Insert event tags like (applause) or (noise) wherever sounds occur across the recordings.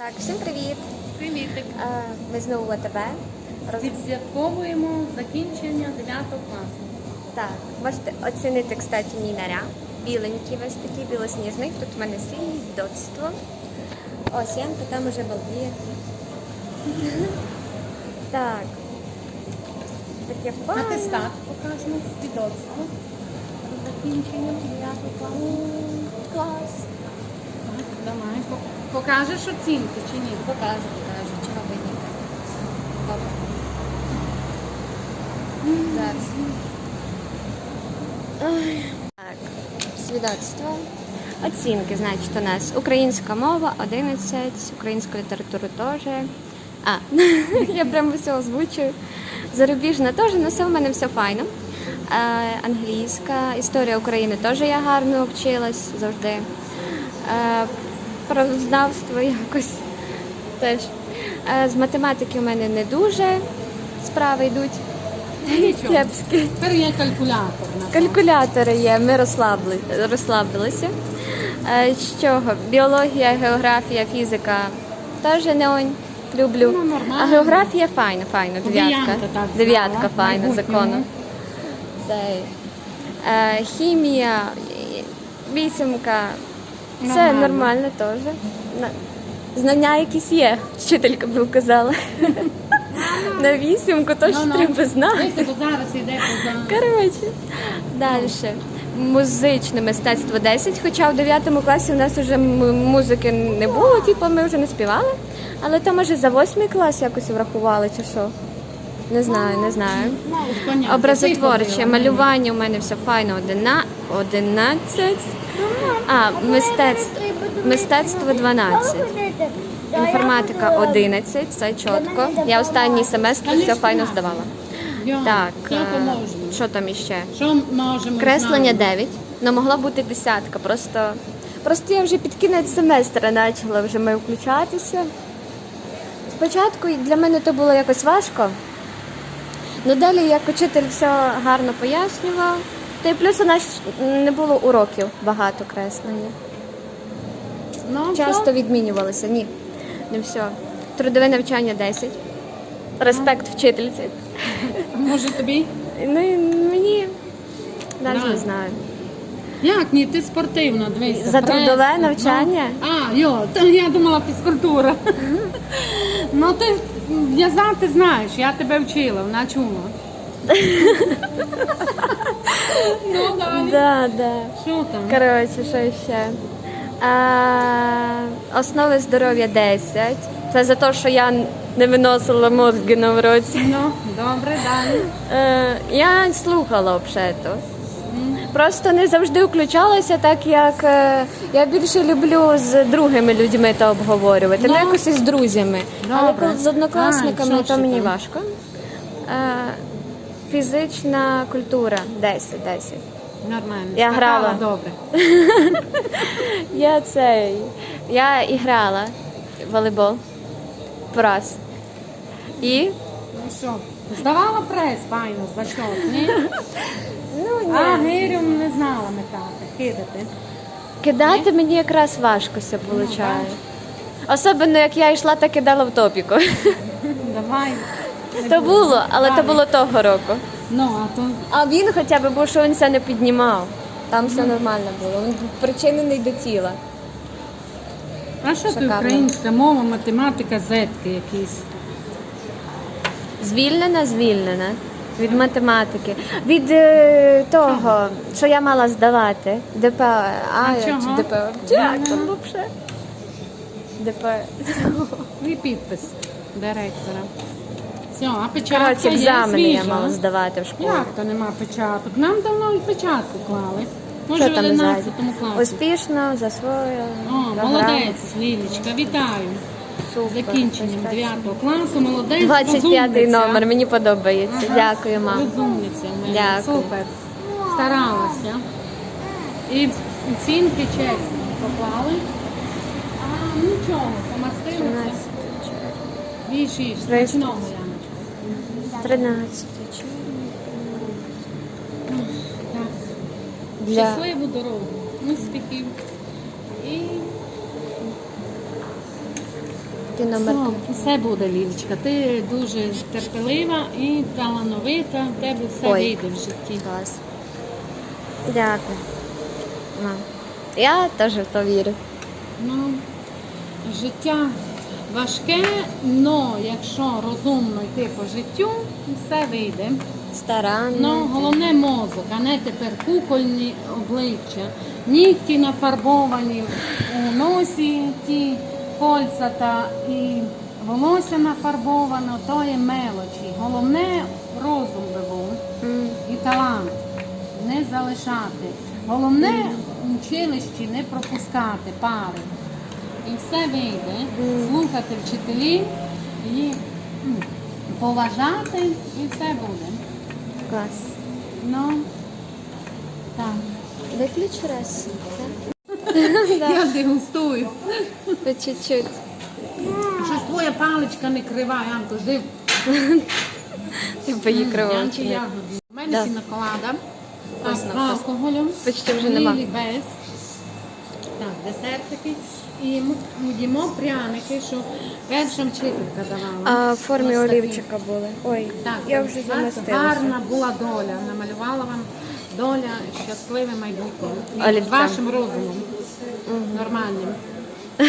Так, всім привіт! Привітик. Е, Ми знову в АТБ. Роз... Відсвятковуємо закінчення 9 класу. Так, можете оцінити, кстати, мій наряд. Біленький весь такий, білосніжний. Тут в мене свідоцтво. Ось Янка там уже балдіє. (laughs) Так. Таке файне. Атестат покажемо свідоцтво закінчення 9 класу. Клас. Давай. По- Покажеш оцінки чи ні? Покажу, покажу, чого би ні. Зараз. Так, свідоцтво. Оцінки, значить, у нас українська мова 11, українська література теж. А, (laughs) я прямо все озвучую. Зарубіжна теж, ну все в мене все файно. Англійська, історія України теж я гарно вчилась завжди. Правознавство якось теж. Е, з математики у мене не дуже справи йдуть. Кепські. Тепер є калькулятор. Калькулятори є, ми розслабли, розслабилися. Е, З чого? Біологія, географія, фізика теж не онь. Люблю. Ну, а географія файна, файна, Ну, дев'ятка. Дев'ятка файна, закону. Е, хімія, вісімка. Все Нормально. нормально теж. На- Знання якісь є, вчителька б казала. На вісімку теж Ну-ну. треба знати. Бо зараз йде поза. Коротше, далі. Музичне мистецтво 10, хоча в 9 класі у нас вже м- музики не було, типу ми вже не співали. Але то може за 8 клас якось врахували чи що. Не знаю, не знаю. Ну. Образотворче, малювання у мене все файно, одина- 11. А, мистецтво, мистецтво 12. Інформатика 11, це чітко. Я останній семестр все файно здавала. Так, Що е, що там іще? Що можемо? Креслення 9, але могла бути десятка. Просто, просто я вже під кінець семестра почала вже ми включатися. Спочатку для мене то було якось важко. Ну далі як учитель все гарно пояснював. Та й плюс у нас не було уроків багато креслення. Ну, Часто відмінювалися. Ні, не все. Трудове навчання 10. Респект вчительці. Може тобі? Ну і мені навіть не знаю. Як ні, ти спортивна, дивися. За прес, трудове ну. навчання? А, йо, я думала фізкультура. ну ти в'язати знаєш, я тебе вчила, вона чула. ну, далі. Да, да. Що там? Коротше, що ще? А, основи здоров'я 10. Це за те, що я не виносила мозги на уроці. Ну, добре, далі. Е, я слухала взагалі-то. Просто не завжди включалася, так як е, я більше люблю з другими людьми то обговорювати, ну Ну. якось із друзями. Але Добре. коли з однокласниками, що то мені там? важко. Е, фізична культура 10, 10. Нормально. Я грала. Добре. (laughs) Я цей. Я і грала в волейбол. Раз. І. Ну що, здавала прес, файно, зачок, ні? (laughs) Ну, А, гирем не знала метати, кидати. Кидати мені якраз важко все виходить. Особливо як я йшла та кидала в топіку. (laughs) Давай. (laughs) То було, але то було того року. Ну, а то А він хоча б був, що він це не піднімав. Там все нормально було. Він причинений до тіла. А що ти Шикарно. українська мова, математика, зетки якісь? Звільнена, звільнена. Від математики. Від е, того, що я мала здавати. ДП А чого? чи ДП. Як там взагалі? ДП. (laughs) І підпис директора. Все, а печатка Коротше, є екзамени я свіжа. мала здавати в школі. Як то нема печаток? Нам давно і печатку клали. Може, Що в там 11 ззаді? класі. Успішно, засвоїла. О, програму. молодець, Лілічка, вітаю. Супер. Закінченням 9 класу, молодець. 25 розумниця. номер, мені подобається. Дякую, мам. Розумниця в мене. Дякую. Супер. Старалася. І оцінки чесні поклали. А нічого, помастилися. 13 Віж, віж, смачного, Яночка. 13 Для Щасливу дорогу, успіхів. Який номер? Все, все буде, Лілечка. Ти дуже терпелива і талановита, в тебе все Ой. вийде в житті. Клас. Дякую. Мам. Я теж в то вірю. Ну, життя важке, але якщо розумно йти по життю, все вийде. Старанно. Ну, головне мозок, а не тепер кукольні обличчя, нігті нафарбовані у носі, ті кольця та і волосся нафарбовано, то є мелочі. Головне розум би був і талант не залишати. Головне в училищі не пропускати пари. І все вийде, слухати вчителів і поважати, і все буде. Клас. Ну, так. Виключ раз. (laughs) Я дегустую. По чуть-чуть. Щось твоя паличка не крива, Янко, жив. Ти бої ягоди. У мене Да. піноклада. Так, Вкусно, з вкусно. алкоголем. Почти вже нема. Лілі без. Так, десертики. І ми їмо пряники, що перша вчителька давала. А в формі Ось такі. олівчика були. Ой, Так, я вже замістилася. Гарна була доля. Намалювала вам доля щасливе майбутнє. І Олівцем. вашим розумом. Нормальним. (laughs)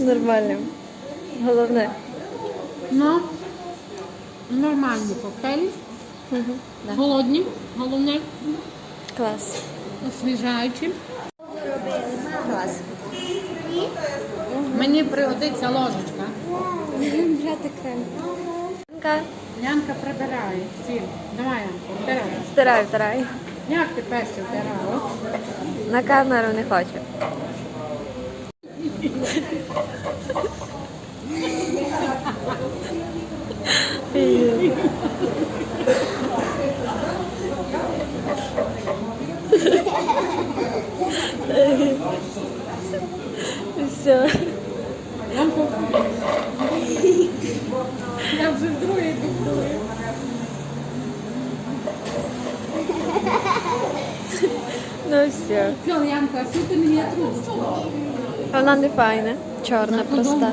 Нормально. Головне. Ну, нормальні коктейлі. Да. Голодні, головне, Клас. освіжаючі. Клас. Мені пригодиться ложечка. Брати крем. Янка, Янка прибирає. Давай, Янка, вбирай. втирай, втирай. Як ти перше вбирала? На камеру не хочу. Все. (laughs) Янка. Я вже вдруге дублюю. Все. Все, а? Вона не файна. Чорна проста.